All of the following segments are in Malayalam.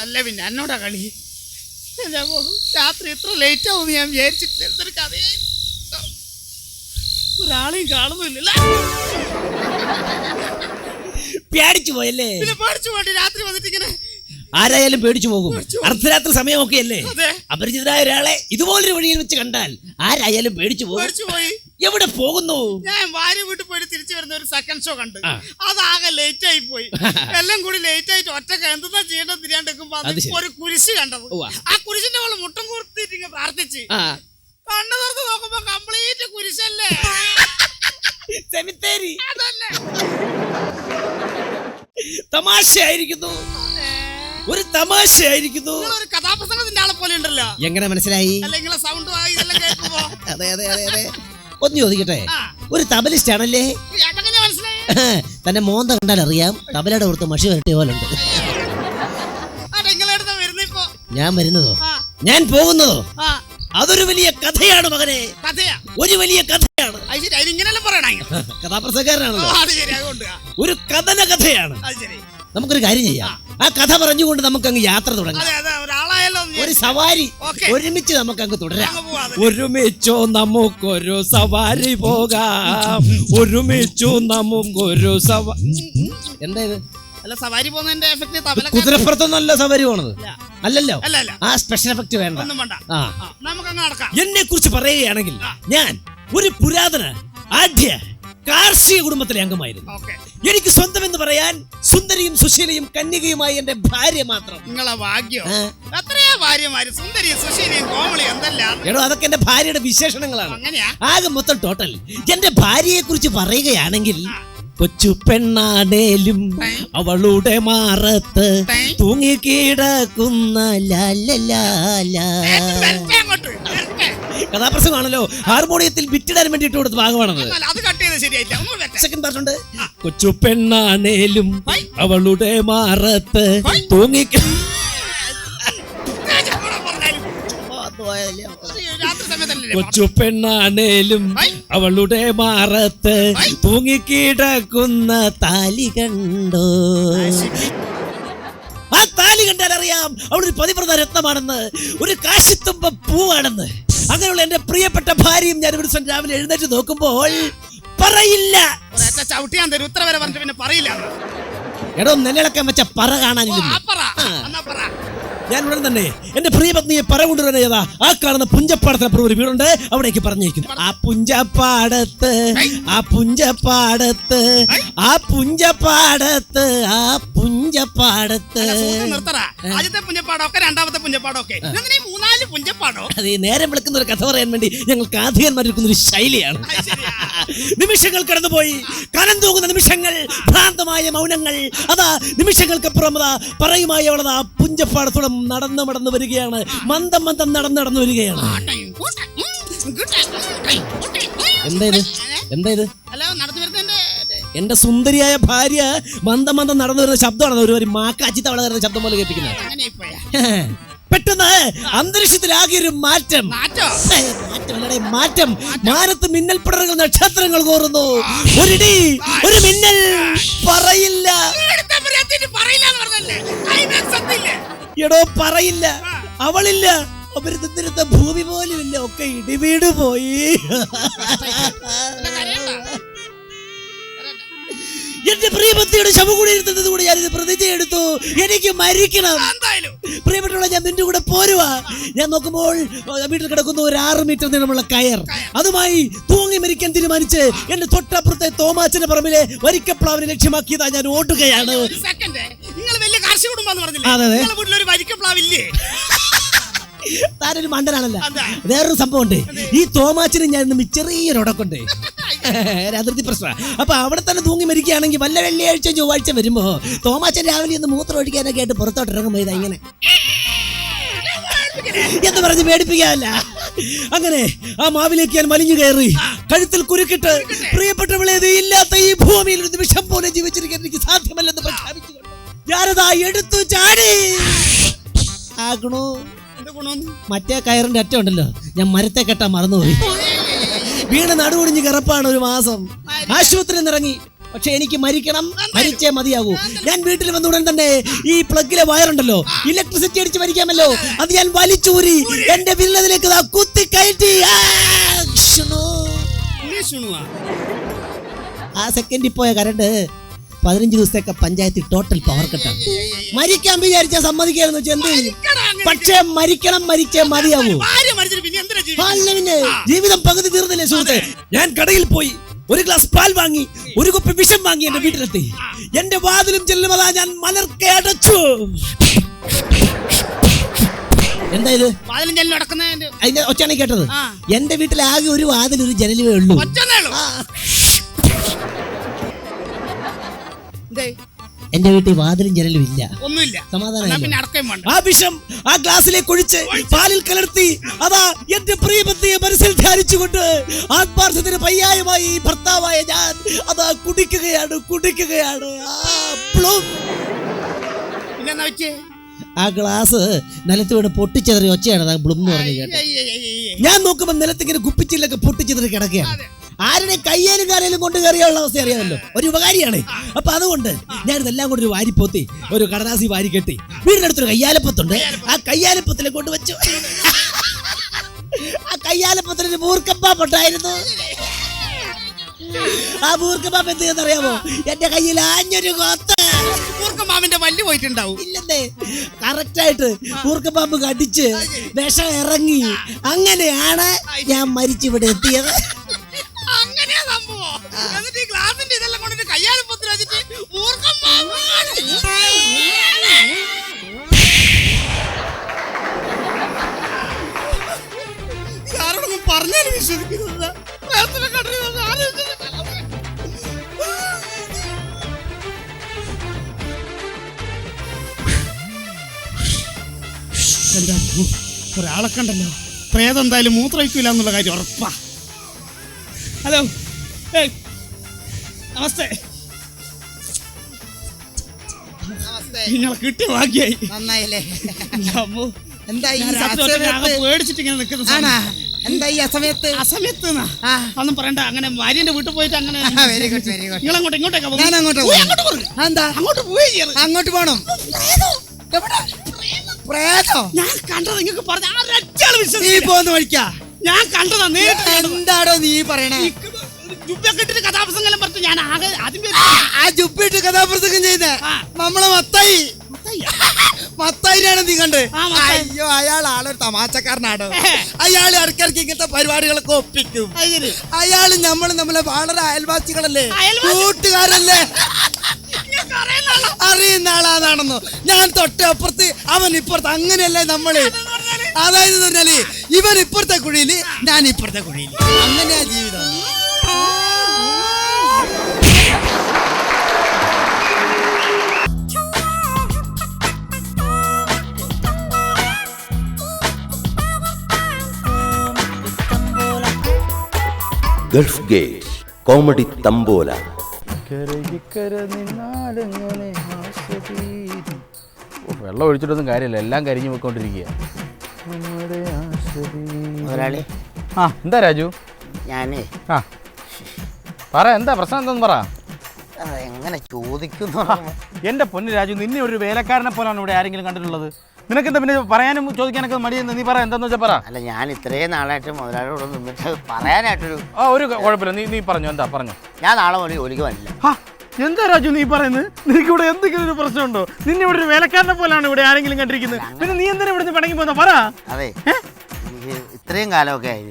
അല്ല പിന്നെ എന്നോടാ കളി. രാത്രി ഇത്ര ലേറ്റ് ആവും ഞാൻ വിചാരിച്ചിട്ട് എന്തൊരു കഥയായി ഒരാളെയും കാണുന്നില്ല പേടിച്ചു പോയല്ലേ? പിന്നെ പേടിച്ചു പോയിട്ട് രാത്രി വന്നിട്ട് ഇങ്ങനെ ആരായാലും പേടിച്ചു പോകും. അർദ്ധരാത്രി സമയമൊക്കെ അല്ലേ അതെ. അപരിചിതനായ ഒരാളെ ഇതുപോലൊരു വഴിയിൽ വെച്ച് കണ്ടാൽ ആരായാലും പേടിച്ചു പോകും. പേടിച്ചു പോയി. എവിടെ പോകുന്നു? ഞാൻ ഭാര്യ വീട്ടിൽ പോയി തിരിച്ചു വരുന്ന ഒരു സെക്കൻഡ് ഷോ കണ്ട്. അതാകെ ലേറ്റ് ആയി പോയി. എല്ലാം കൂടി ലേറ്റ് ആയിട്ട് ഒറ്റയ്ക്ക് എന്താ ചെയ്യേണ്ടത് തിരിയാണ്ടിരിക്കുമ്പോ ശരി. ഒരു കുരിശ് കണ്ടത്. ആ കുരിശിന്റെ പോലെ മുട്ടം കൂർത്തിട്ട് ഇങ്ങനെ പ്രാർത്ഥിച്ച്. കണ്ണു തുറന്ന് നോക്കുമ്പോ കംപ്ലീറ്റ് കുരിശല്ലേ? സെമിത്തേരി അതല്ലേ. തമാശയായിരിക്കുന്നു. ഒരു തമാശയായിരിക്കുന്നു. ഒരു കഥാപ്രസംഗത്തിന്റെ ആളെ പോലെ ഉണ്ടല്ലോ. എങ്ങനെ മനസ്സിലായി? അല്ലെങ്കിൽ സൗണ്ട് ഇതെല്ലാം കേൾക്കുമ്പോ. അതെ അതെ അതെ അതെ. ഒന്ന് ചോദിക്കട്ടെ? ഒരു തബലിസ്റ്റ് ആണല്ലേ തന്നെ മോന്ത കണ്ടാൽ അറിയാം. തബലയുടെ ഓർത്ത് മഷി വരട്ടിയ പോലെ ഉണ്ട്. ഞാൻ വരുന്നതോ? ഞാൻ പോകുന്നതോ? അതൊരു വലിയ കഥയാണ് മകനെ. ഒരു വലിയ കഥയാണ്. കഥാപ്രസംഗക്കാരനാണല്ലോ. ഒരു കഥന കഥയാണ്. നമുക്കൊരു കാര്യം ചെയ്യാം. ആ. കഥ പറഞ്ഞുകൊണ്ട് നമുക്ക് അങ്ങ് യാത്ര തുടങ്ങാം. ഒരു. സവാരി ഒരുമിച്ച് നമുക്ക് അങ്ങ് തുടരാം ഒരുമിച്ചോ നമുക്കൊരു സവാരി പോകാം. ഒരുമിച്ചു നമുക്കൊരു സവാ എന്താ ഇത്? അല്ല സവാരി പോകുന്നതിന്റെ എഫക്ട് തബല കുതിരപ്പുറത്ത് നല്ല സവാരി പോണത്. അല്ലല്ലോ. അല്ല അല്ല. ആ സ്പെഷ്യൽ എഫക്ട് വേണ്ട. ആ. നടക്കാം. എന്നെ കുറിച്ച് പറയുകയാണെങ്കിൽ ഞാൻ ഒരു പുരാതന ആഢ്യ കാർഷിക കുടുംബത്തിലെ അംഗമായിരുന്നു. എനിക്ക് സ്വന്തം എന്ന് പറയാൻ സുന്ദരിയും സുശീലയും കന്യകയുമായി എന്റെ ഭാര്യ മാത്രം. നിങ്ങളെ ഭാഗ്യം. ഭാര്യമാര്. സുന്ദരിയും സുശീലിയും എന്തെല്ലാം? എടോ അതൊക്കെ എന്റെ ഭാര്യയുടെ വിശേഷണങ്ങളാണ്. ആകെ മൊത്തം ടോട്ടൽ എന്റെ ഭാര്യയെ കുറിച്ച് പറയുകയാണെങ്കിൽ കൊച്ചു പെണ്ണാണേലും അവളുടെ മാറത്ത് തൂങ്ങിക്കിടക്കുന്ന ലാലലാല കഥാപ്രസംഗമാണല്ലോ. ഹാർമോണിയത്തിൽ ബിറ്റിടാൻ വേണ്ടിയിട്ട് കൊടുത്ത ഭാഗമാണത്. അത് കട്ട് ചെയ്ത് ശരിയായില്ല. ഒന്ന് വരട്ടെ. സെക്കൻഡ് പാർട്ടുണ്ട് കൊച്ചു പെണ്ണാണേലും അവളുടെ മാറത്ത് തൂങ്ങി ഞാൻ ചുമ്മാ പറഞ്ഞാലും. അത് രാത്രി സമയത്തല്ലേ കൊച്ചു പെണ്ണാണേലും. അവളുടെ മാറത്ത് തൂങ്ങി തൂങ്ങിക്കിടക്കുന്ന താലി കണ്ടോ. ആ താലി കണ്ടാൽ അറിയാം അവളൊരു പതിവ്രത രത്നമാണെന്ന്. ഒരു കാശിത്തുമ്പ പൂവാണെന്ന്. അങ്ങനെയുള്ള എന്റെ പ്രിയപ്പെട്ട ഭാര്യയും ഞാൻ ഒരു ദിവസം രാവിലെ എഴുന്നേറ്റ് നോക്കുമ്പോൾ പറയില്ല. ചവിട്ടിയാൻ തരും. ഉത്തരവരെ പറഞ്ഞിട്ട് പിന്നെ പറയില്ല. എടോ നെല്ലിളക്കം വെച്ച പറ കാണാനില്ല ഞാൻ ഉടൻ തന്നെ എന്റെ പ്രിയപത്നിയെ പറ കൊണ്ടുവരുന്ന ഏതാ? ആ കാണുന്ന പുഞ്ചപ്പാടത്തിനപ്പുറം ഒരു വീടുണ്ട്. അവിടേക്ക് പറഞ്ഞേക്കുന്നു ആ പുഞ്ചപ്പാടത്ത് ആ പുഞ്ചപ്പാടത്ത് ആ പുഞ്ചപ്പാടത്ത് ആ പുഞ്ചപ്പാടത്ത്. അതെ ആദ്യത്തെ രണ്ടാമത്തെ മൂന്നാൽ പുഞ്ചപ്പാടോ? അത് ഈ നേരം വിളിക്കുന്ന ഒരു കഥ പറയാൻ വേണ്ടി ഞങ്ങൾ ആധികന്മാരിക്കുന്ന ഒരു ശൈലിയാണ്. നിമിഷങ്ങൾ കടന്നുപോയി. കനം തൂങ്ങുന്ന നിമിഷങ്ങൾ ഭ്രാന്തമായ മൗനങ്ങൾ. അതാ നിമിഷങ്ങൾക്കപ്പുറം അതാ പറയുമായി അവളതാ ആ പുഞ്ചപ്പാടത്തോടെ നടന്നു നടന്നു വരികയാണ്. മന്ദം മന്ദം നടന്നു നടന്നു വരികയാണ്. എന്താ ഇത് എന്താ ഇത് അല്ല നടന്നു വരുന്നതിന്റെ എന്റെ സുന്ദരിയായ ഭാര്യ മന്ദം മന്ദം നടന്നു വരുന്ന ശബ്ദമാണ് ഒരു ഒരു മാക്കാച്ചി തവള വരുന്ന ശബ്ദം പോലെ കേൾപ്പിക്കുന്നത്. അങ്ങനെ ഇപ്പോയാ പെട്ടെന്ന് അന്തരീക്ഷത്തിലാകെ ഒരു മാറ്റം. മാറ്റോ? ഏ, മാറ്റം മാനത്ത് മിന്നൽ പിടറുകൾ നക്ഷത്രങ്ങൾ കോറുന്നു ഒരിടി ഒരു മിന്നൽ പറയില്ല. പറയില്ല എന്ന് പറഞ്ഞല്ലേ? എടോ പറയില്ല. അവളില്ല. അവർ തിന്നിരുന്ന ഭൂമി പോലും ഇല്ല. ഒക്കെ ഇടിവീട് പോയി. എന്റെ പ്രിയപത്തിയുടെ ശവം കൂടി ഇരുത്തുന്നത് കൂടി ഞാനിത് പ്രതിജ്ഞ എടുത്തു. എനിക്ക് മരിക്കണം. പ്രിയപ്പെട്ടുള്ള ഞാൻ നിന്റെ കൂടെ പോരുവാ. ഞാൻ നോക്കുമ്പോൾ വീട്ടിൽ കിടക്കുന്ന ഒരു ആറ് മീറ്റർ നീളമുള്ള കയർ. അതുമായി തൂങ്ങി മരിക്കാൻ തീരുമാനിച്ച് എന്റെ തൊട്ടപ്പുറത്തെ തോമാച്ചന്റെ പറമ്പിലെ വരിക്കപ്ലാവിനെ ലക്ഷ്യമാക്കിയതാ ഞാൻ ഓടുകയാണ്. എന്ന് പറഞ്ഞില്ലേ? അതെ, ഒരു വരിക്കപ്ലാവില്ലേ? താനൊരു മണ്ടനാണല്ലോ. അതാ. വേറൊരു സംഭവം ഉണ്ട് ഈ തോമാച്ചിന് ഞാൻ ഇന്ന് ചെറിയൊരു ഉടക്കുണ്ട്. അതിർത്തി പ്രശ്ന അപ്പൊ അവിടെ തന്നെ തൂങ്ങി മരിക്കുകയാണെങ്കിൽ വല്ല വെള്ളിയാഴ്ച ചൊവ്വാഴ്ച വരുമ്പോ തോമാച്ചൻ രാവിലെ ഒന്ന് മൂത്രം ഒഴിക്കാനൊക്കെ ആയിട്ട് പുറത്തോട്ട് ഇറങ്ങുമ്പോ ഇതാ ഇങ്ങനെ. എന്ന് പറഞ്ഞ് പേടിപ്പിക്കാനല്ല. അങ്ങനെ ആ മാവിലേക്ക് ഞാൻ വലിഞ്ഞു കയറി. കഴുത്തിൽ കുരുക്കിട്ട് പ്രിയപ്പെട്ടവളെ ഇത് ഇല്ലാത്ത ഈ ഭൂമിയിൽ ഒരു നിമിഷം പോലെ ജീവിച്ചിരിക്കാൻ എനിക്ക് സാധ്യമല്ലെന്ന് പ്രഖ്യാപിച്ചുകൊണ്ട് ഞാനതാ എടുത്തു ചാടി. ആകണു ഗുണു? മറ്റേ കയറിന്റെ അറ്റം ഉണ്ടല്ലോ. ഞാൻ മരത്തെ കെട്ടാൻ മറന്നുപോയി. വീണ് നടുപൊടിഞ്ഞ് കിറപ്പാണ് ഒരു മാസം. ആശുപത്രിയിൽ നിന്നിറങ്ങി. പക്ഷെ എനിക്ക് മരിക്കണം. മരിച്ചേ മതിയാകൂ. ഞാൻ വീട്ടിൽ വന്ന ഉടൻ തന്നെ ഈ പ്ലഗിലെ വയറുണ്ടല്ലോ. ഇലക്ട്രിസിറ്റി അടിച്ച് മരിക്കാമല്ലോ. അത് ഞാൻ വലിച്ചൂരി. എന്റെ വില്ലതിലേക്ക് കുത്തി കയറ്റി. ആ. ആ സെക്കൻഡിൽ പോയ കരണ്ട് പതിനഞ്ച് ദിവസത്തേക്ക് പഞ്ചായത്തിൽ ടോട്ടൽ പവർ കട്ടാണ് മരിക്കാൻ വിചാരിച്ചാൽ സമ്മതിക്കായിരുന്നു എന്ത് ചെയ്യും? പക്ഷേ മരിക്കണം മരിച്ചേ മതിയാവൂ. പിന്നെ ജീവിതം പകുതി തീർന്നില്ലേ സുഹൃത്തെ? ഞാൻ കടയിൽ പോയി ഒരു ഗ്ലാസ് പാൽ വാങ്ങി ഒരു കുപ്പി വിഷം വാങ്ങി എന്റെ വീട്ടിലെത്തി. എന്റെ വാതിലും ചെല്ലുമതാ ഞാൻ മലർക്കെ അടച്ചു. എന്താ ഇത്? അതിന്റെ ഒച്ചാണ് കേട്ടത്. എന്റെ വീട്ടിൽ ആകെ ഒരു വാതിൽ ഒരു ജനലുവേ ഉള്ളൂ. എന്റെ വീട്ടിൽ വാതിലും ജനലും ഇല്ല. ഒന്നുമില്ല. സമാധാനം ആ വിഷം ആ ഗ്ലാസ്സിലേക്ക് ഒഴിച്ച്. പാലിൽ കലർത്തി അതാ എന്റെ പ്രിയപത്നിയെ മനസ്സിൽ ധ്യാനിച്ചുകൊണ്ട് ആത്മാർത്ഥത്തിന് പര്യായമായി ഈ ഭർത്താവായ ഞാൻ അതാ കുടിക്കുകയാണ് കുടിക്കുകയാണ്. ആ ഗ്ലാസ് നിലത്ത് വീണ് പൊട്ടിച്ചെതറി ഒച്ചയാണ്. ബ്ലും എന്ന് പറഞ്ഞു. ഞാൻ നോക്കുമ്പോൾ നിലത്തിങ്ങനെ കുപ്പിച്ചില്ലൊക്കെ പൊട്ടിച്ചെതറി കിടക്കുകയാണ് അതെ. ആരുടെ കയ്യേലും കാലേലും കൊണ്ട് കയറിയുള്ള അവസ്ഥ അറിയാമല്ലോ. ഒരു ഉപകാരിയാണ്. അപ്പൊ അതുകൊണ്ട് ഞാൻ ഇതെല്ലാം കൂടി ഒരു വാരി വാരിപ്പോത്തി ഒരു കടലാസി വാരി കെട്ടി വീടിനടുത്തൊരു കയ്യാലപ്പത്തുണ്ട്. ആ കയ്യാലപ്പത്തിലെ കൊണ്ട് വെച്ചു. ആ കയ്യാലപ്പത്തിലൊരു മൂർക്കപ്പാപ്പുണ്ടായിരുന്നു ആ മൂർക്കപ്പാപ്പ് എന്ത് ചെയ്യുന്നറിയാമോ? എന്റെ കയ്യിൽ ആഞ്ഞൊരു കോത്ത്. കൂർക്കം മാമിന്റെ പോയിട്ടുണ്ടാവും. ഇല്ലെന്നേ. കറക്റ്റായിട്ട് മൂർക്കപ്പാമ്പ് കടിച്ച് വിഷം ഇറങ്ങി. അങ്ങനെയാണ് ഞാൻ മരിച്ചിവിടെ എത്തിയത്. അങ്ങനെയാ സംഭവം. എന്നിട്ട് ഈ ഗ്ലാസിന്റെ ഇതെല്ലാം കൊണ്ടിട്ട് പൊത്തി വെച്ചിട്ട് മൂർഖം ആരോടൊന്നും പറഞ്ഞാലും വിശ്വസിക്കുന്നത് ഒരാളെ കണ്ടല്ലോ. പ്രേതം എന്തായാലും മൂത്രയിക്കില്ല എന്നുള്ള കാര്യം ഉറപ്പാ. ഹലോ. ഏയ്. നമസ്തേ. നിങ്ങളെ കിട്ടിയ ഭാഗ്യായി. നന്നായില്ലേ? അമ്മോ. എന്താ ഈ പേടിച്ചിട്ട് ഇങ്ങനെ നിൽക്കുന്ന എന്താ ഈ അസമയത്ത്. ഒന്നും പറയണ്ട. അങ്ങനെ ഭാര്യന്റെ വീട്ടിൽ പോയിട്ട് അങ്ങനെ വെരി ഗുഡ് വെരി ഗുഡ് നിങ്ങൾ അങ്ങോട്ട് ഇങ്ങോട്ടേക്കാ? ഞാൻ അങ്ങോട്ട് അങ്ങോട്ട്. എന്താ അങ്ങോട്ട് പോയി ചെയ്യരുത്. അങ്ങോട്ട് പോണം. എവിടെ? പ്രേതോ. ഞാൻ കണ്ടത് നിങ്ങൾക്ക് പറഞ്ഞു ആ നീ പോന്ന് വഴിക്കാ. ഞാൻ കണ്ടതാ നേരിട്ട്. എന്താടോ നീ പറയണേ? കഥാപ്രസംഗം പറഞ്ഞു ഞാൻ ആകെ ആ കഥാപ്രസംഗം ചെയ്ത. നമ്മളെ മത്തായി? മത്തായിനാണ് നീ കണ്ട്. അയ്യോ അയാൾ ആളൊരു തമാശക്കാരനാണ്. അയാൾ ഇടയ്ക്കിടയ്ക്ക് ഇങ്ങനത്തെ പരിപാടികളൊക്കെ ഒപ്പിക്കും. അയാൾ നമ്മൾ അയാൾ നമ്മളും നമ്മളെ വളരെ അയൽവാസികളല്ലേ? കൂട്ടുകാരല്ലേ? അറിയുന്ന ആളാണെന്നോ. ഞാൻ തൊട്ടപ്പുറത്ത് അവൻ ഇപ്പുറത്ത് അങ്ങനെയല്ലേ നമ്മൾ? അതായത് പറഞ്ഞാൽ ഇവൻ ഇപ്പുറത്തെ കുഴിയിൽ ഞാൻ ഇപ്പുറത്തെ കുഴിയിൽ. അങ്ങനെയാ ജീവിതം. Gulf Gate comedy tambola. വെള്ളം ഒഴിച്ചിട്ടൊന്നും കാര്യമില്ല എല്ലാം കരിഞ്ഞു പോയിക്കൊണ്ടിരിക്കുക. മുതലാളി. ആ എന്താ രാജു? ഞാനേ. ആ. പറ എന്താ പ്രശ്നം എന്താന്ന് പറ. എങ്ങനെ ചോദിക്കുന്നു? എന്റെ പൊന്ന് രാജു നിന്നെ ഒരു വേലക്കാരനെ പോലാണ് ഇവിടെ ആരെങ്കിലും കണ്ടിട്ടുള്ളത്. നിനക്ക് എന്താ പിന്നെ പറയാനും ചോദിക്കാനൊക്കെ മടിയെന്ന്? നീ പറ എന്താന്ന് വെച്ചാൽ പറ. അല്ല ഞാൻ ഇത്രയും നാളായിട്ട് മുതലാളിയോട് നിന്നിട്ട് പറയാനായിട്ടൊരു ആ ഒരു കുഴപ്പമില്ല. നീ നീ പറഞ്ഞു എന്താ പറഞ്ഞു? ഞാൻ നാളെ മുതൽ ജോലിക്ക് വരില്ല. എന്താ രാജു നീ പറയുന്നത്? നിനക്ക് ഇവിടെ എന്തെങ്കിലും ഒരു പ്രശ്നമുണ്ടോ? നിന്നെ ഇവിടെ ഒരു വേലക്കാരനെ പോലാണ് ഇവിടെ ആരെങ്കിലും കണ്ടിരിക്കുന്നത്. പിന്നെ നീ എന്തിനാ ഇവിടെ പണങ്ങി പോന്ന പറ. അതെ. എനിക്ക് ഇത്രയും കാലമൊക്കെ ആയി.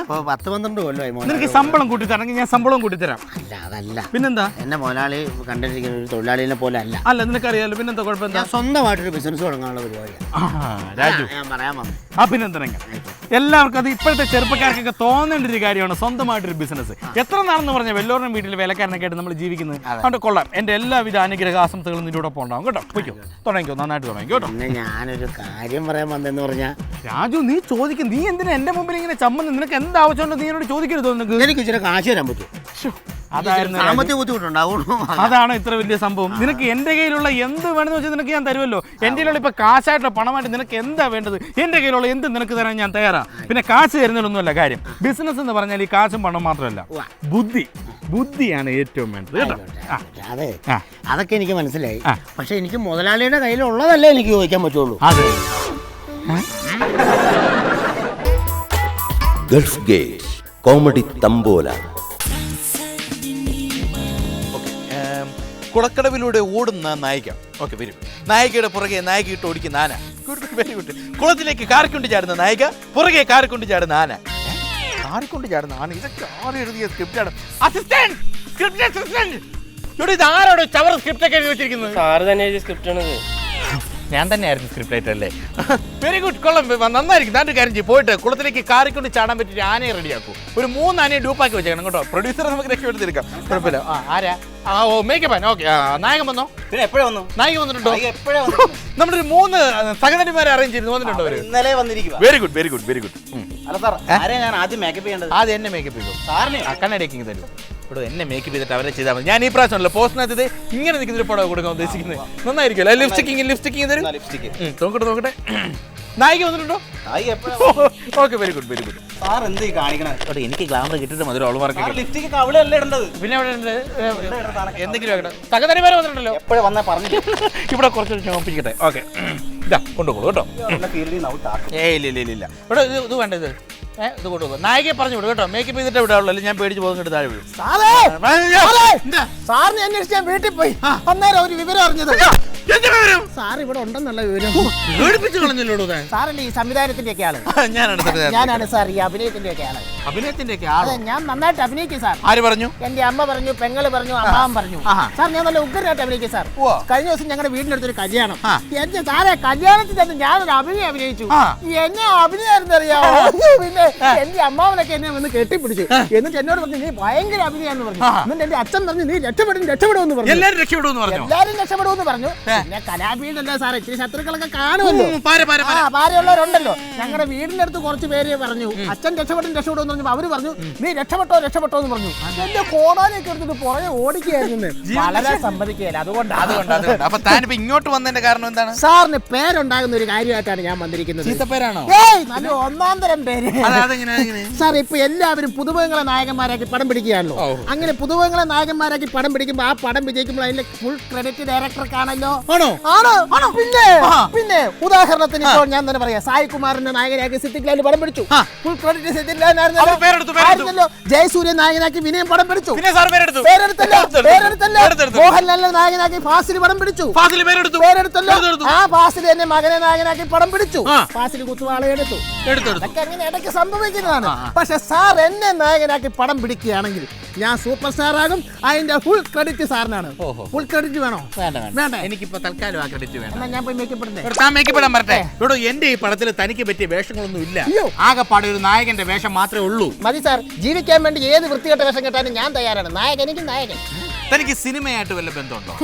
ഇപ്പൊ പത്ത് പന്ത്രണ്ട് കൊല്ലമായി നിനക്ക് മുതലാളി ശമ്പളം കൂട്ടി ഞാൻ ശമ്പളം കൂട്ടി തരാം അല്ല അതല്ല. പിന്നെന്താ? എന്നെ മുതലാളി കണ്ടിരിക്കുന്ന ഒരു തൊഴിലാളിനെ പോലെ അല്ല. അല്ല നിനക്ക് അറിയാലോ പിന്നെന്താ കുഴപ്പം എന്താ ഞാൻ സ്വന്തമായിട്ടൊരു ബിസിനസ് തുടങ്ങാനുള്ള പരിപാടിയാണ് ആ, രാജു. ഞാൻ പറയാൻ വന്നു ആ പിന്നെന്താ എല്ലാവർക്കും അത് ഇപ്പോഴത്തെ ചെറുപ്പക്കാർക്കൊക്കെ തോന്നേണ്ട ഒരു കാര്യമാണ് സ്വന്തമായിട്ടൊരു ബിസിനസ് എത്ര നാളെന്ന് പറഞ്ഞാൽ വെല്ലോറിനും വീട്ടിൽ വേലക്കാരനൊക്കെ ആയിട്ട് നമ്മൾ ജീവിക്കുന്നത് അതുകൊണ്ട് കൊള്ളാം. എന്റെ എല്ലാവിധ അനുഗ്രഹ ആശംസകളും നിന്റെ കൂടെ ഉണ്ടാവും കേട്ടോ പൊയ്ക്കോ. തുടങ്ങിക്കോ നന്നായിട്ട് തുടങ്ങിക്കോ കേട്ടോ. പിന്നെ ഞാനൊരു കാര്യം പറയാൻ വന്നെന്ന് പറഞ്ഞാൽ രാജു നീ ചോദിക്കും നീ എന്തിനാ എന്റെ മുമ്പിൽ ഇങ്ങനെ ചമ്മന്ന് നിനക്ക് എന്താവശ്യമുണ്ടോ നീ എന്നോട് ചോദിക്കരുത് നിനക്ക്. എനിക്ക് ഇച്ചിരി കാശ് തരാൻ പറ്റും അതായിരുന്നു രാജു. സാമ്പത്തിക ബുദ്ധിമുട്ടുണ്ടാവുള്ളൂ അതാണ് ഇത്ര വലിയ സംഭവം. നിനക്ക് എന്റെ കയ്യിലുള്ള എന്ത് വേണമെന്ന് വെച്ചാൽ നിനക്ക് ഞാൻ തരുമല്ലോ. എന്റെ കയ്യിലുള്ള ഇപ്പൊ കാശായിട്ടുള്ള പണമായിട്ട് നിനക്ക് എന്താ വേണ്ടത്? എന്റെ കയ്യിലുള്ള എന്ത് നിനക്ക് തരാൻ ഞാൻ തയ്യാറാ? പിന്നെ കാശ് തരുന്നതിലൊന്നുമല്ല കാര്യം. ബിസിനസ് എന്ന് പറഞ്ഞാൽ ഈ കാശും പണം മാത്രമല്ല. ബുദ്ധി. ബുദ്ധിയാണ് ഏറ്റവും വേണ്ടത് കേട്ടോ. ആ, അതെ. അതൊക്കെ എനിക്ക് മനസ്സിലായി. പക്ഷെ എനിക്ക് മുതലാളിയുടെ കയ്യിലുള്ളതല്ലേ എനിക്ക് ചോദിക്കാൻ പറ്റുള്ളൂ. അതെ. Gulf Gate comedy tambola. കുളക്കടവിലൂടെ ഓടുന്ന നായിക. ഓക്കെ വരും. നായികയുടെ പുറകെ നായിക ഇട്ട് ഓടിക്കുന്ന ആന. ഗുഡ് ഗുഡ് വെരി ഗുഡ് കുളത്തിലേക്ക് കാറിക്കൊണ്ട് ചാടുന്ന നായിക പുറകെ കാറിക്കൊണ്ട് ചാടുന്ന ആന? കാറിക്കൊണ്ട് ചാടുന്ന ആന. ഇതൊക്കെ ആറ് എഴുതിയ സ്ക്രിപ്റ്റാണ് അസിസ്റ്റന്റ് സ്ക്രിപ്റ്റ് അസിസ്റ്റന്റ് ഇവിടെ ഇത് ആരോട് ചവർ സ്ക്രിപ്റ്റ് ഒക്കെ എഴുതി വെച്ചിരിക്കുന്നത്? സാറ് തന്നെ എഴുതിയ സ്ക്രിപ്റ്റാണിത് ഞാൻ തന്നെയായിരുന്നു സ്ക്രിപ്റ്റ് റൈറ്റർ അല്ലേ? വെരി ഗുഡ് കൊള്ളം. നന്നായിരിക്കും. താന്റെ കാര്യം ചെയ്യും. പോയിട്ട് കുളത്തിലേക്ക് കാറിക്കൊണ്ട് ചാടാൻ പറ്റിയ ആനയെ റെഡിയാക്കൂ ഒരു മൂന്ന് ആനയെ ഡൂപ്പാക്കി വെച്ചേക്കണം കേട്ടോ. പ്രൊഡ്യൂസർ നമുക്ക് രക്ഷപ്പെടുത്തിയെടുക്കാം. കുഴപ്പമില്ല. ആ ആരാ? ആ ഓ മേക്കപ്പാൻ ഓക്കെ ആ നായകൻ വന്നോ? പിന്നെ എപ്പോഴാ വന്നു? നായിക വന്നിട്ടുണ്ടോ? എപ്പോഴാ നമ്മളൊരു മൂന്ന് സഹനടിമാരെ അറേഞ്ച് ചെയ്ത് വന്നിട്ടുണ്ടോ അവർ ഇന്നലെ വന്നിരിക്കുക very good very good very good അല്ല സാർ ആരെ ഞാൻ ആദ്യം മേക്കപ്പ് ചെയ്യേണ്ടത്? ആദ്യം എന്നെ മേക്കപ്പ് ചെയ്തു? സാറിനെ? ആ കണ്ണടയ്ക്ക് തരും. ഇവിടെ എന്നെ മേക്കപ്പ് ചെയ്തിട്ട് അവരെ ചെയ്താൽ മതി. ഞാൻ ഈ പ്രാവശ്യമല്ലോ പോസ്റ്റിനകത്ത് ഇങ്ങനെ നിൽക്കുന്ന ഒരു പടം കൊടുക്കാൻ ഉദ്ദേശിക്കുന്നത്. നന്നായിരിക്കുമല്ലോ ലിപ്സ്റ്റിക്കിങ് ലിപ്സ്റ്റിക്കിങ് തരും. നോക്കട്ടെ നോക്കട്ടെ. നായിക വന്നിട്ടുണ്ടോ? Okay very good very good sir എന്ത് കാണിക്കണേ? എനിക്ക് ഗ്ലാമർ കിട്ടിട്ട് മതി ഓൾ മാർക്ക് സാർ ലിപ്സ്റ്റിക്ക് കവിളല്ലേ ഇടേണ്ടത്? പിന്നെ അവിടെ ഉണ്ട് ഏ, എന്തെങ്കിലും ആകട്ടെ സഹതരിമാരെ വന്നിട്ടുണ്ടല്ലോ. എപ്പോഴും വന്നാ പറഞ്ഞു ഇവിടെ കുറച്ച് ചോപ്പിക്കട്ടെ ഓക്കെ. ഇതാ കൊണ്ടുപോകും കേട്ടോ. ഏയ് ഇല്ല ഇല്ല ഇല്ല ഇവിടെ ഇത് ഇത് വേണ്ട ഇത്. ഇത് കൊണ്ടുപോകും. നായികയെ പറഞ്ഞു വിടും കേട്ടോ. മേക്കപ്പ് ചെയ്തിട്ട് വിടാവുള്ളൂ. ഞാൻ പേടിച്ച് പോകുന്നിട്ട് താഴെ വീഴും. സാറേ? സാറിനെ അന്വേഷിച്ച് ഞാൻ വീട്ടിൽ പോയി. അന്നേരം ഒരു വിവരം അറിഞ്ഞത്? സാർ ഇവിടെ ഉണ്ടെന്നുള്ള വിവരം. പേടിപ്പിച്ച് കളഞ്ഞല്ലോ സാറല്ലേ ഈ സംവിധാനത്തിന്റെ ഒക്കെ ആൾ ഞാനാണ് സംവിധായകൻ. ഞാനാണ് സാർ ഈ അഭിനയത്തിന്റെ ഒക്കെ ആൾ. അഭിനയത്തിന്റെ ഒക്കെ അതെ ഞാൻ നന്നായിട്ട് അഭിനയിക്കും സാർ. ആര് പറഞ്ഞു? എന്റെ അമ്മ പറഞ്ഞു പെങ്ങൾ പറഞ്ഞു അമ്മാവൻ പറഞ്ഞു. ആഹാ. സാർ ഞാൻ നല്ല ഉഗ്രനായിട്ട് അഭിനയിക്കും സാർ. ഉവ്വ. കഴിഞ്ഞ ദിവസം ഞങ്ങളുടെ വീടിനടുത്തൊരു കല്യാണം. ആ. എന്റെ സാറേ കല്യാണത്തിൽ തന്നെ ഞാനൊരു അഭിനയം അഭിനയിച്ചു. ആ. എന്നെ അഭിനയായിരുന്നു അറിയാമോ പിന്നെ എന്റെ അമ്മാവനൊക്കെ എന്നെ വന്ന് കെട്ടിപ്പിടിച്ചു. എന്നിട്ട് എന്നോട് പറഞ്ഞു നീ ഭയങ്കര അഭിനയാന്ന് പറഞ്ഞു. എന്നിട്ട് എന്റെ അച്ഛൻ പറഞ്ഞു നീ രക്ഷപ്പെടും രക്ഷപ്പെടുമെന്ന് പറഞ്ഞു. എല്ലാരും രക്ഷപ്പെടുമെന്ന് പറഞ്ഞു. എല്ലാരും രക്ഷപ്പെടുമെന്ന് പറഞ്ഞു. പിന്നെ കലാപീഠല്ലേ സാറേ? ഇച്ചിരി ശത്രുക്കളൊക്കെ കാണുമല്ലോ. ഞങ്ങളുടെ വീടിന്റെ അടുത്ത് കുറച്ച് പേര് പറഞ്ഞു. അച്ഛൻ രക്ഷപ്പെട്ടു രക്ഷപ്പെട്ടു എന്ന് പറഞ്ഞു അവർ പറഞ്ഞു നീ രക്ഷപ്പെട്ടോ രക്ഷപ്പെട്ടോ എന്ന് പറഞ്ഞു. എന്റെ കോടാനൊക്കെ എടുത്തിട്ട് പുറകെ ഓടിക്കുകയായിരുന്നു വളരെ സമ്മതിക്കുകയില്ല. അതുകൊണ്ടാണ് അതുകൊണ്ട് അതുകൊണ്ട്. അപ്പൊ താനിപ്പോ ഇങ്ങോട്ട് വന്നതിന്റെ കാരണം എന്താണ്? സാറിന് പേരുണ്ടാകുന്ന ഒരു കാര്യമായിട്ടാണ് ഞാൻ വന്നിരിക്കുന്നത്. ചീത്തപ്പേരാണോ? ഏയ് നല്ല ഒന്നാം തരം പേര് അതെങ്ങനെ സാർ ഇപ്പൊ എല്ലാവരും പുതുമുഖങ്ങളെ നായകന്മാരാക്കി പടം പിടിക്കുകയാണല്ലോ. അങ്ങനെ പുതുമുഖങ്ങളെ നായകന്മാരാക്കി പടം പിടിക്കുമ്പോൾ ആ പടം വിജയിക്കുമ്പോൾ അതിന്റെ ഫുൾ ക്രെഡിറ്റ് ഡയറക്ടർക്കാണല്ലോ ആണോ? ആണോ? ആണോ? പിന്നെ പിന്നെ ഉദാഹരണത്തിന് ഇപ്പോൾ ഞാൻ തന്നെ പറയാം. സായി കുമാറിന്റെ നായകനാക്കി സിദ്ദിഖ് ലാൽ പടം പിടിച്ചു. ഫുൾ ക്രെഡിറ്റ് സിദ്ദിഖ് ലാലിനായിരുന്നല്ലോ. ജയസൂര്യൻ നായകനാക്കി വിനയം പടം പിടിച്ചു. പിന്നെ സാർ പേരെടുത്തു. പേരെടുത്തല്ലോ എടുത്തു, പേരെടുത്തല്ലോ. എടുത്തു. മോഹൻലാലിന്റെ നായകനാക്കി ഫാസിൽ പടം പിടിച്ചു. പേരെടുത്തല്ലോ. എടുത്തു, ആ ഫാസിൽ എന്നെ മകനെ നായകനാക്കി പടം പിടിച്ചു. ഫാസിലി ഫാസിൽ കുത്തുവാള എടുത്തു. എടുത്തു എടുത്തു. അതൊക്കെ അങ്ങനെ ഇടയ്ക്ക് സംഭവിക്കുന്നതാണ്. പക്ഷെ സാർ എന്നെ നായകനാക്കി പടം പിടിക്കുകയാണെങ്കിൽ ഞാൻ സൂപ്പർ സ്റ്റാർ ആകും അതിന്റെ ഫുൾ ക്രെഡിറ്റ് സാറിനാണ്. ഓഹോ. ഫുൾ ക്രെഡിറ്റ് വേണോ? വേണ്ട വേണ്ട. വേണ്ടേ എനിക്കിപ്പോ തൽക്കാലം ആ ക്രെഡിറ്റ് വേണ്ട. എന്നാ ഞാൻ പോയി ഇവിടെ താൻ ഇവിടെ എന്റെ ഈ പടത്തിൽ തനിക്ക് പറ്റിയ വേഷങ്ങളൊന്നും ഇല്ല. അയ്യോ. ആകെപ്പാടെ ഒരു നായകന്റെ വേഷം മാത്രമേ ഉള്ളൂ. മതി സാർ ജീവിക്കാൻ വേണ്ടി ഏത് വൃത്തികെട്ട വേഷം കെട്ടാനും ഞാൻ തയ്യാറാണ്. നായകൻ എനിക്ക് നായകൻ. തനിക്ക് സിനിമയായിട്ട് വല്ല ബന്ധമുണ്ടോ?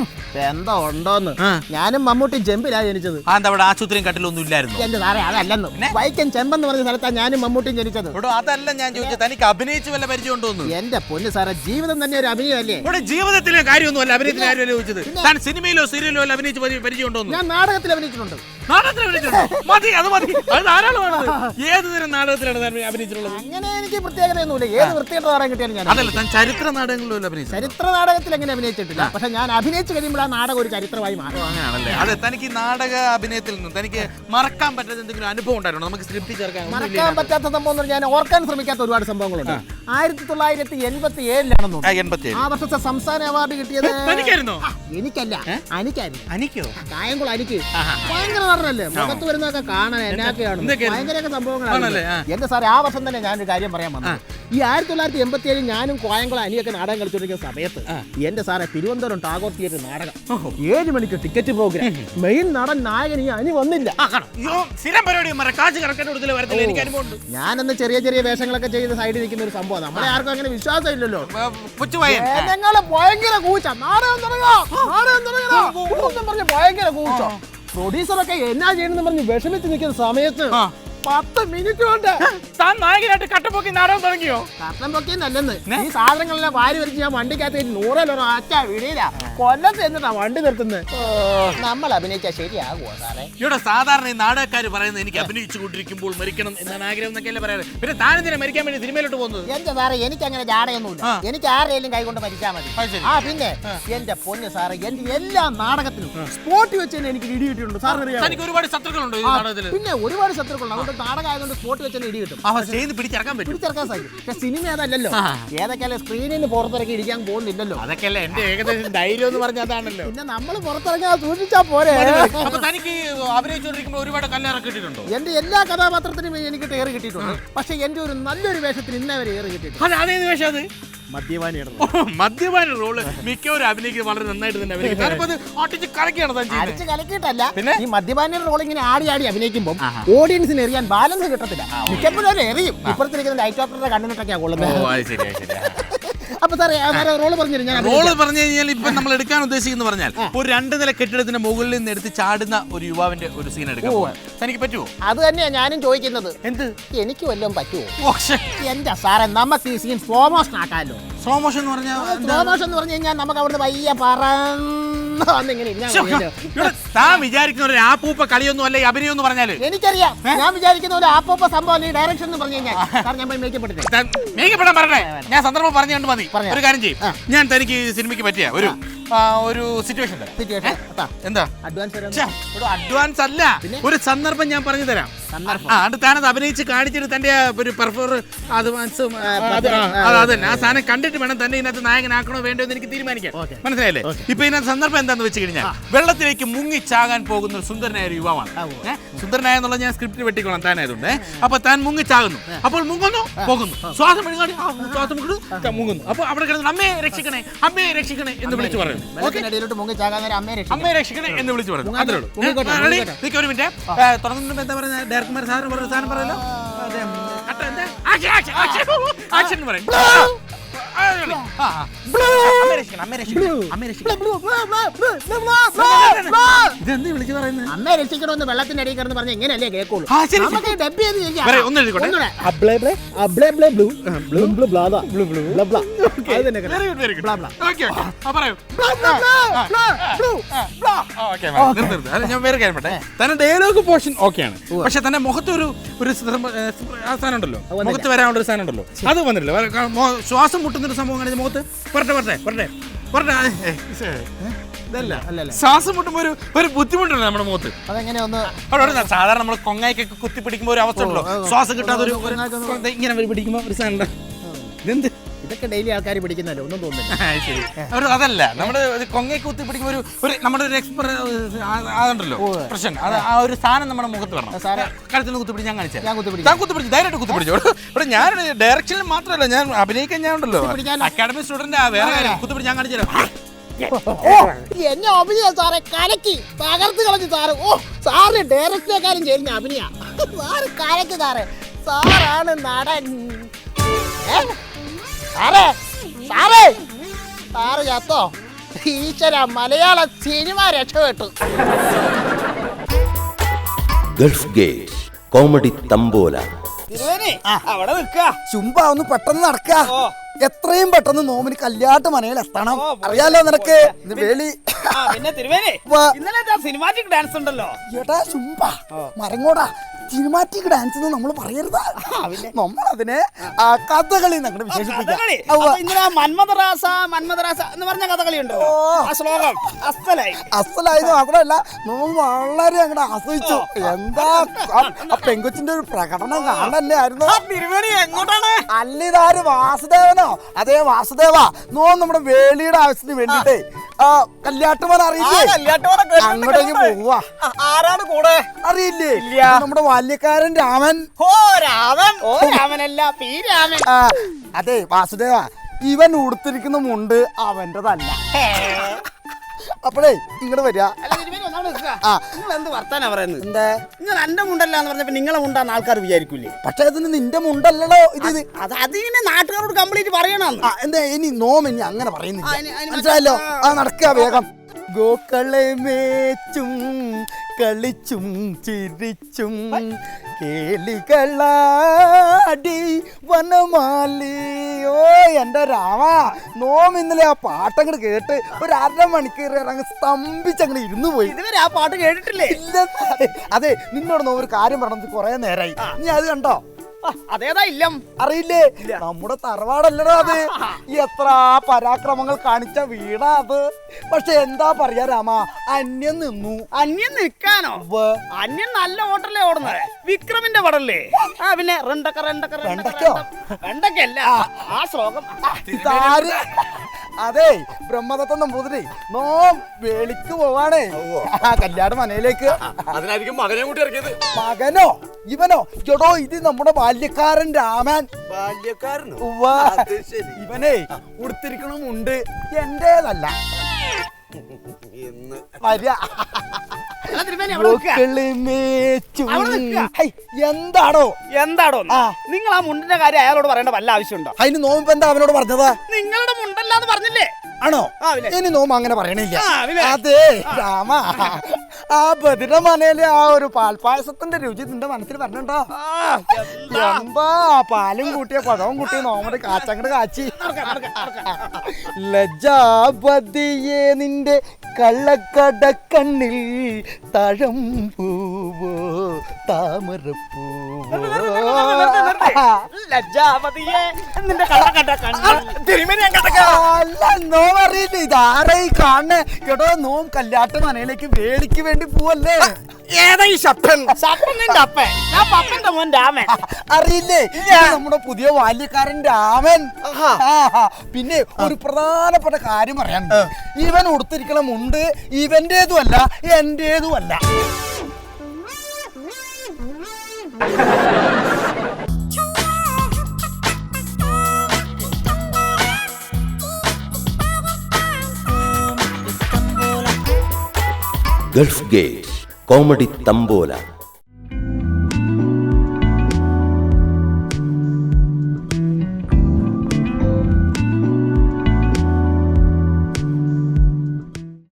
എന്താ ഉണ്ടോന്ന്. ഞാനും മമ്മൂട്ടി ജമ്പിലാണ് ജനിച്ചത്. ആ എന്താ അവിടെ ആശുപത്രിയും കട്ടിലൊന്നും ഇല്ലായിരുന്നു? എന്റെ സാറേ അതല്ലെന്ന്. വൈക്കം ചെമ്പെന്ന് പറഞ്ഞ സ്ഥലത്താ ഞാനും മമ്മൂട്ടിയും ജനിച്ചത്. അതല്ല ഞാൻ ചോദിച്ചത്. തനിക്ക് അഭിനയിച്ച് വല്ല പരിചയം ഉണ്ടോന്ന് എന്റെ പൊന്ന് സാറേ ജീവിതം തന്നെ ഒരു അഭിനയമല്ലേ? ഇവിടെ ജീവിതത്തിലെ കാര്യമൊന്നുമല്ല അഭിനയത്തിലെ കാര്യമല്ല ചോദിച്ചത്. താൻ സിനിമയിലോ സീരിയലോ അല്ല അഭിനയിച്ച് പരി- പരിചയം ഉണ്ടോന്ന് ഞാൻ നാടകത്തിൽ അഭിനയിച്ചിട്ടുണ്ട്. നാടകത്തിൽ അഭിനയിച്ചിട്ടുണ്ടോ? മതി അത് മതി. അത് ധാരാളമാണത് ഏത് തരം നാടകത്തിലാണ് താൻ അഭിനയിച്ചിട്ടുള്ളത്? അങ്ങനെ എനിക്ക് പ്രത്യേകതയൊന്നുമില്ല. ഏത് വൃത്തികെട്ട നാടകം കിട്ടിയാലും ഞാൻ അതല്ല താൻ ചരിത്ര നാടകങ്ങളിലും അഭിനയിച്ചത് ചരിത്ര നാടകത്തിൽ എങ്ങനെ അഭിനയിച്ചിട്ടില്ല. പക്ഷെ ഞാൻ അഭിനയിച്ചു കഴിയുമ്പോൾ ആ നാടകം ഒരു ചരിത്രമായി മാറും. അങ്ങനെയാണല്ലേ. അതെ തനിക്ക് ഈ നാടക അഭിനയത്തിൽ നിന്നും തനിക്ക് മറക്കാൻ പറ്റാത്ത എന്തെങ്കിലും അനുഭവം ഉണ്ടായിരുന്നു? നമുക്ക് സ്ക്രിപ്റ്റ് ചേർക്കാൻ മറക്കാൻ പറ്റാത്ത സംഭവം എന്ന് പറഞ്ഞാൽ ഞാൻ ഓർക്കാൻ ശ്രമിക്കാത്ത ഒരുപാട് സംഭവങ്ങളുണ്ട്. ആയിരത്തി തൊള്ളായിരത്തി എൺപത്തി ഏഴിലാണെന്നു ആ, വർഷത്തെ സംസ്ഥാന അവാർഡ് കിട്ടിയത് എനിക്കല്ല. അനിക്കായിരുന്നു. അനിക്കോ? കായംകുളം അനിക്ക്. ഭയങ്കര പറഞ്ഞല്ലേ മുഖത്ത് വരുന്നതൊക്കെ കാണാൻ എന്നാക്കെയാണ് ഭയങ്കരമൊക്കെ? സംഭവങ്ങളാണ്. എന്റെ സാറേ ആ വർഷം തന്നെ ഞാനൊരു കാര്യം പറയാൻ വന്നു ഈ ആയിരത്തി തൊള്ളായിരത്തി എൺപത്തി ഏഴ് ഞാനും കോയംകുളം അനിയൊക്കെ നാടകം കളിച്ചുകൊണ്ടിരിക്കുന്ന സമയത്ത് എന്റെ സാറേ തിരുവനന്തപുരം ടാഗോർ തിയേറ്റർ നാടകം. ഏഴ് മണിക്ക് ടിക്കറ്റ് പ്രോഗ്രാം. മെയിൻ നടൻ നായകൻ ഈ അനി വന്നില്ല. ഞാനന്ന് ചെറിയ ചെറിയ വേഷങ്ങളൊക്കെ ചെയ്ത് സൈഡിൽ നിൽക്കുന്ന ഒരു സംഭവം നമ്മളെ ആർക്കും അങ്ങനെ വിശ്വാസം ഇല്ലല്ലോ പുച്ചുവായൻ ജനങ്ങളെ ഭയങ്കര കൂച്ച. നാടകം തുടങ്ങോ. നാടകം തുടങ്ങണോ പറഞ്ഞ് ഭയങ്കര കൂച്ച. പ്രൊഡ്യൂസറൊക്കെ എന്നാ ചെയ്യണമെന്ന് പറഞ്ഞ് വിഷമിച്ച് നിൽക്കുന്ന സമയത്ത് പത്ത് മിനിറ്റ് കൊണ്ട്. താൻ നായകനായിട്ട് കട്ടപ്പൊക്കി നാടകം തുടങ്ങിയോ? കട്ടൻ പൊക്കിന്നല്ലെന്ന് ഈ സാധനങ്ങളെല്ലാം വാരി വരച്ച് ഞാൻ വണ്ടിക്കകത്ത് നൂറിലൊരു അച്ഛാ വിടിയില്ല കൊല്ലത്ത് എന്നിട്ടാ വണ്ടി നിർത്തുന്നത് നമ്മൾ അഭിനയിച്ചാൽ ശരിയാകുമോ സാറേ? ഇവിടെ സാധാരണ ഈ നാടകക്കാർ പറയുന്നത് എനിക്ക് അഭിനയിച്ചു കൊണ്ടിരിക്കുമ്പോൾ മരിക്കണം എന്നാണ് ആഗ്രഹം എന്നൊക്കെയല്ലേ പറയാറ്. പിന്നെ താനെന്തിനാ മരിക്കാൻ വേണ്ടി സിനിമയിലോട്ട് പോകുന്നത്? എന്റെ സാറേ എനിക്ക് അങ്ങനെ ജാടയൊന്നുമില്ല എനിക്ക് ആരെയും കൈ കൊണ്ട് മരിച്ചാൽ മതി. ആ പിന്നെ എന്റെ പൊന്ന് സാറേ എന്റെ എല്ലാ നാടകത്തിലും സ്പോട്ട് വെച്ച് തന്നെ എനിക്ക് ഇടി കിട്ടിയിട്ടുണ്ട് സാറിന്? തനിക്ക് ഒരുപാട് ശത്രുക്കളുണ്ട് പിന്നെ ഒരുപാട് ശത്രുക്കളുണ്ട്. നാടകം ആയതുകൊണ്ട് സ്പോട്ട് വെച്ച് തന്നെ ഇടി കിട്ടും. പിടിച്ചിറക്കാൻ പറ്റും. പിടിച്ചെടുക്കാൻ സാധിക്കും. പക്ഷെ സിനിമ അതല്ലല്ലോ. ഏതൊക്കെയല്ലേ സ്ക്രീനിൽ പുറത്തിറക്കി ഇടിക്കാൻ പോകുന്നില്ലല്ലോ. അതൊക്കെയല്ലേ എന്റെ ഏകദേശം ധൈര്യം എന്ന് പറഞ്ഞ അതാണല്ലോ. പിന്നെ നമ്മൾ പുറത്തിറങ്ങാൻ സൂക്ഷിച്ചാ പോരെ. അപ്പൊ തനിക്ക് അഭിനയിച്ചുകൊണ്ടിരിക്കുമ്പോൾ ഒരുപാട് കല്ലിറക്കി കിട്ടിയിട്ടുണ്ടോ എന്റെ എല്ലാ കഥാപാത്രത്തിനും എനിക്ക് ഏറ് കിട്ടിയിട്ടുണ്ട്. പക്ഷെ എന്റെ ഒരു നല്ലൊരു വേഷത്തിന് ഇന്നേ വരെ ഏറ് കിട്ടിയിട്ടുണ്ട് അത് അതേത് വേഷം അത്? മദ്യപാന റോൾ മിക്കവരും അഭിനയിക്കുന്നത് വളരെ നന്നായിട്ട് തന്നെ അഭിനയിക്കും. ഞാനിപ്പോ അത് അടിച്ച് കറക്കിയാണ് താൻ ചെയ്യുന്നത്. അടിച്ച് കലക്കിയിട്ടല്ല പിന്നെ? ഈ മദ്യപാനിയുടെ റോൾ ഇങ്ങനെ ആടി ആടി അഭിനയിക്കുമ്പോൾ ഓഡിയൻസിന് എറിയാൻ ബാലൻസ് കിട്ടത്തില്ല. മിക്കപ്പോഴും അവർ എറിയും ഇപ്പുറത്തിരിക്കുന്ന ലൈറ്റ് ഓപ്പറുടെ കണ്ണിനിട്ടൊക്കെയാ ഓ കൊള്ളുന്നത് അത് അപ്പൊ സാറേ റോൾ പറഞ്ഞു ഞാൻ റോൾ പറഞ്ഞു കഴിഞ്ഞാൽ ഇപ്പൊ നമ്മൾ എടുക്കാൻ ഉദ്ദേശിക്കുന്ന പറഞ്ഞാൽ ഒരു രണ്ട് നില കെട്ടിടത്തിന്റെ മുകളിൽ നിന്ന് എടുത്ത് ചാടുന്ന ഒരു യുവാവിന്റെ ഒരു സീൻ എടുക്കാൻ എനിക്ക് തനിക്ക് പറ്റുമോ അത് തന്നെയാ ഞാനും ചോദിക്കുന്നത്. എന്ത്? എനിക്ക് വല്ലതും പറ്റുമോ എന്താ. എന്റെ സാറേ നമുക്ക് ഈ സീൻ സ്ലോ മോഷൻ ആക്കാമല്ലോ. സ്ലോ മോഷൻ എന്ന് പറഞ്ഞാൽ സ്ലോ മോഷൻ എന്ന് പറഞ്ഞു കഴിഞ്ഞാൽ നമുക്ക് അവിടുന്ന് വയ്യ ഇരുന്നാ. ഇവിടെ താൻ വിചാരിക്കുന്ന ഒരു ആപ്പൂപ്പ കളിയൊന്നും അല്ല ഈ അഭിനയം എന്ന് പറഞ്ഞാൽ? എനിക്കറിയാം. ഞാൻ വിചാരിക്കുന്ന ഒരു ആപ്പോപ്പ സംഭവം ഈ ഡയറക്ഷൻ എന്ന് പറഞ്ഞു കഴിഞ്ഞാൽ? സാർ ഞാൻ പോയി മേക്കപ്പ് എടുത്തേ താൻ മേക്കപ്പെടാൻ പറഞ്ഞേ ഞാൻ സന്ദർഭം പറഞ്ഞുകൊണ്ട് മതി പറഞ്ഞോ. ഒരു കാര്യം ചെയ്യും. ഞാൻ തനിക്ക് ഈ സിനിമയ്ക്ക് പറ്റിയ ഒരു ആ, ഒരു സിറ്റുവേഷൻ തരാം. സിറ്റുവേഷൻ എന്താ? അഡ്വാൻസ് തരാം ഛെ, ഒരു അഡ്വാൻസ് അല്ല. ഒരു സന്ദർഭം ഞാൻ പറഞ്ഞു തരാം. അത് താനത് അഭിനയിച്ച് കാണിച്ചിട്ട് തന്റെ ഒരു അത് ആ, അത് അതന്നെ. ആ സാധനം കണ്ടിട്ട് വേണം തന്നെ ഇതിനകത്ത് നായകനാക്കണോ വേണ്ടോ എന്ന് എനിക്ക് തീരുമാനിക്കാം മനസ്സിലായില്ലേ? ഇപ്പൊ ഇതിനകത്ത് സന്ദർഭം എന്താന്ന് വെച്ച് കഴിഞ്ഞാൽ വെള്ളത്തിലേക്ക് മുങ്ങി ചാകാൻ പോകുന്ന ഒരു സുന്ദരനായ ഒരു യുവാവാണ്? സുന്ദരനായ എന്നുള്ള ഞാൻ സ്ക്രിപ്റ്റ് വെട്ടിക്കോളാം താനായതുകൊണ്ട്? അപ്പൊ താൻ മുങ്ങി ചാകുന്നു. അപ്പോൾ മുങ്ങുന്നു പോകുന്നു. ശ്വാസം ത- മുങ്ങുന്നു. അപ്പൊ അവിടെ കിടന്നു അമ്മയെ രക്ഷിക്കണേ അമ്മയെ രക്ഷിക്കണേ എന്ന് വിളിച്ചു പറയുന്നു അമ്മയെ രക്ഷിക്കണേ. എന്ന് വിളിച്ചു പറയുന്നു അത്രേ ഉള്ളൂ ഒരു മിനിറ്റ്. തുറന്നിട്ട് എന്താ പറയുക ഡയറക്ടർമാർ സാധനം പറയുന്ന സാധനം പറയല്ലോ. അതെ, ആക്ഷൻ ആക്ഷൻ ആക്ഷൻ. ആക്ഷൻ എന്ന് പറയും. ഇതെന്ത് വിളിച്ചു പറയുന്നത് അമ്മയെ രക്ഷിക്കണമെന്ന് വെള്ളത്തിന്റെ അടിയിൽ കിടന്ന് പറഞ്ഞ എങ്ങനെയല്ലേ കേൾക്കുള്ളൂ. നമുക്ക് ഡബ് ചെയ്ത് ചെയ്യാം. ഞാൻ വേറെ കാര്യം പറയട്ടെ. തന്നെ ഡയലോഗ് പോർഷൻ ഓക്കെയാണ് പക്ഷെ തന്നെ മുഖത്ത് ഒരു ഒരു സാധനം ഉണ്ടല്ലോ. മുഖത്ത് വരാനുള്ള ഒരു സാധനം ഉണ്ടല്ലോ. അത് വന്നിട്ടില്ല. ശ്വാസം മുട്ടുന്ന സംഭവം കാണിച്ച മുഖത്ത്? പറട്ടെ പറട്ടെ പറട്ടെ പറട്ടെ ഇതല്ല അല്ലല്ല. ശ്വാസം മുട്ടുമ്പോ ഒരു ഒരു ബുദ്ധിമുട്ടുണ്ട് നമ്മുടെ മുഖത്ത്. അതെങ്ങനെ ഒന്ന് അവിടെ സാധാരണ നമ്മൾ കൊങ്ങായിക്കൊക്കെ കുത്തി പിടിക്കുമ്പോൾ ഒരു അവസ്ഥ ഉണ്ടല്ലോ. ശ്വാസം കിട്ടാതെ ഒരു ഇങ്ങനെ പിടിക്കുമ്പോ പിടിക്കുമ്പോൾ ഒരു സാധനം. ഇതെന്ത്? ഇതൊക്കെ ഡെയിലി ആൾക്കാർ പിടിക്കുന്നല്ലോ ഒന്നും തോന്നുന്നില്ല. ഒരു അതല്ല നമ്മുടെ കൊങ്ങയെ കുത്തി പിടിക്കുമ്പോൾ ഒരു ഒരു നമ്മുടെ ഒരു എക്സ്പെർ അതുണ്ടല്ലോ പ്രശ്നം. അത് ആ ഒരു സാധനം നമ്മുടെ മുഖത്ത് വരണം. സാറേ. കഴുത്തിന് കുത്തി പിടിച്ച് ഞാൻ കാണിച്ചു ഞാൻ കുത്തി പിടിച്ചു ഞാൻ കുത്തി പിടിച്ചു ധൈര്യമായിട്ട് കുത്തി പിടിച്ചു ഇവിടെ ഞാൻ ഡയറക്ഷനിൽ മാത്രമല്ല ഞാൻ അഭിനയിക്കാൻ ഞാൻ ഉണ്ടല്ലോ? അക്കാഡമി സ്റ്റുഡന്റ് വേറെ കാര്യം. കുത്തി പിടിച്ച് ഞാൻ കാണിച്ചു തരാം എന്നെ അഭിനയ സാറെ കലക്കി തകർത്ത് കളഞ്ഞു സാറ്. ഓ സാറിന് കാര്യം ചേരുന്ന അഭിനയ. സാറ് കലക്കി സാറേ. സാറാണ് നടൻ? സാറേ സാറേ. സാറ് ചത്തോ? ഈശ്വര മലയാള സിനിമ രക്ഷപ്പെട്ടു ഗൾഫ് ഗേറ്റ് കോമഡി തമ്പോല. അവിടെ നിൽക്ക. ചുമ്പാ ഒന്ന് പെട്ടെന്ന് നടക്ക. എത്രയും പെട്ടെന്ന് നോമിന് കല്യാട്ട് മനയിൽ എത്തണം. അറിയാലോ നിനക്ക്? വേലി പിന്നെ സിനിമാറ്റിക് ഡാൻസ് ഉണ്ടല്ലോ? ഏട്ടാ ചുമ്പാ മരങ്ങോടാ. സിനിമാറ്റിക് ഡാൻസ് എന്ന് നമ്മൾ പറയരുത്. നമ്മളതിനെ കഥകളി കഥകളി. വിശേഷിപ്പിക്കാം മന്മദറാസ മന്മദറാസ എന്ന് പറഞ്ഞ കഥകളി ഉണ്ടോ ആ ശ്ലോകം. അസലായത് മാത്രമല്ല നമ്മൾ വളരെ അങ്ങോട്ട് ആസ്വദിച്ചു. എന്താ? ആ- പെങ്കുച്ചിന്റെ ഒരു പ്രകടനം കാണല്ലേ ആയിരുന്നു എങ്ങോട്ടാണ്? അല്ലിതാര് വാസുദേവനോ? അതേ വാസുദേവ. നോ നമ്മുടെ വേളിയുടെ ആവശ്യത്തിന് വേണ്ടിട്ടേ ആ. കല്യാട്ടുമാൻ അറിയില്ലേ? അങ്ങോട്ടേക്ക് പോവാ ആരാണ് കൂടെ? അറിയില്ലേ? നമ്മുടെ ബാല്യക്കാരൻ രാമൻ. ഓ രാമൻ. ഓ രാമനല്ല പി രാമൻ. ആ, അതെ വാസുദേവ ഇവൻ ഉടുത്തിരിക്കുന്ന മുണ്ട് അവന്റെതല്ല. അപ്പോഴേ ഇങ്ങോട്ട് വരിക. അല്ല തിരുവേണി ഒന്നാമത് നിൽക്കുക ആ. നിങ്ങൾ എന്ത് വർത്താനാ പറയുന്നത്? എന്താ? നിങ്ങൾ എന്റെ മുണ്ടല്ല എന്ന് പറഞ്ഞപ്പോ നിങ്ങളെ മുണ്ടാന്ന് ആൾക്കാർ വിചാരിക്കൂലേ? പക്ഷെ അതിന് നിന്റെ മുണ്ടല്ലല്ലോ ഇത് ഇത്. അത് അതിങ്ങനെ നാട്ടുകാരോട് കംപ്ലീറ്റ് പറയണമെന്ന് ആ എന്താ ഇനി നോം ഇനി അങ്ങനെ ആ, പറയുന്നില്ല ഇനി മനസ്സിലായല്ലോ? ആ നടക്കുക വേഗം. ഗോക്കളെ മേച്ചും കളിച്ചും ചിരിച്ചും കേളികളാടി വനമാലി. ഓ എന്റെ രാമ. നോം ഇന്നലെ ആ പാട്ടങ്ങട് കേട്ട് ഒരു അരമണിക്കൂർ അങ്ങ് അങ്ങനെ ഇരുന്നു പോയി. ഇതുവരെ ആ പാട്ട് കേട്ടിട്ടില്ലേ? അതെ നിന്നോട് നോ ഒരു കാര്യം പറഞ്ഞത് കുറേ നേരായി. നീ അത് കണ്ടോ? അതേതാ ഇല്ലം? അറിയില്ലേ? നമ്മുടെ തറവാടല്ലടോ അത്. എത്ര പരാക്രമങ്ങൾ കാണിച്ച വീടാ അത്. പക്ഷെ എന്താ പറയാ രാമ? അന്യം നിന്നു. അന്യം നിൽക്കാനോ? അന്യം നല്ല ഓട്ടല്ലേ ഓടുന്നത് വിക്രമിന്റെ പടല്ലേ? ആ പിന്നെ റണ്ടക്ക റണ്ടക്ക വെണ്ടയ്ക്കോ? വെണ്ടക്കല്ല ആ. ശ്ലോകം. അതെ ബ്രഹ്മദത്തം നമ്പൂതിരി. നോ വെളിക്ക് പോവാണേ. കല്യാണ മനയിലേക്ക്. അതിനായിരിക്കും മകനെ കൂട്ടി ഇറക്കിയത്. മകനോ? ഇവനോ? എടോ ഇത് നമ്മുടെ ബാല്യക്കാരൻ രാമൻ. ബാല്യക്കാരനോ? ഉവ്വ. ഇവനെ ഉടുത്തിരിക്കണമുണ്ട്. എന്റേതല്ല. വരിക. എന്താണോ എന്താടോ? നിങ്ങൾ ആ മുണ്ടിന്റെ കാര്യം അയാളോട് പറയേണ്ട വല്ല ആവശ്യമുണ്ടോ? അതിന് നോമ്പ് എന്താ അവനോട് പറഞ്ഞത്? നിങ്ങളുടെ മുണ്ടല്ലാന്ന് പറഞ്ഞില്ലേ? ആണോ? ഇനി നോമ്പ് അങ്ങനെ പറയണില്ല. അതെ രാമ. ആ ബദിര മനയിലെ ആ ഒരു പാൽപായസത്തിന്റെ രുചി നിന്റെ മനസ്സിൽ പറഞ്ഞിട്ടുണ്ടോ എന്താ? പാലും കൂട്ടിയ പഴവും കൂട്ടിയ നോമ്പ് കാച്ചങ്ങട് കാച്ചി. ലജാബിയെ നിന്റെ കള്ളക്കട കണ്ണിൽ തഴമ്പൂ. താമരപ്പൂവോ ലജ്ജാപതിയെ നിന്റെ അല്ല കേട്ടോ നോം കല്യാട്ട മനയിലേക്ക് വേലിക്ക് വേണ്ടി പോവല്ലേ? ഏതാ ഈ ശപ്പൻ ശപ്പൻ നിന്റെ അപ്പൻ ഞാൻ പപ്പന്റെ മോൻ രാമൻ. അറിയില്ലേ? ഇത് നമ്മുടെ പുതിയ ബാല്യക്കാരൻ രാമൻ. പിന്നെ ഒരു പ്രധാനപ്പെട്ട കാര്യം പറയാനുണ്ട്. ഇവൻ ഉടുത്തിരിക്കണ മുണ്ട് ഇവന്റേതും അല്ല എന്റേതും അല്ല ഗൾഫ് ഗേറ്റ് കോമഡി തമ്പോല.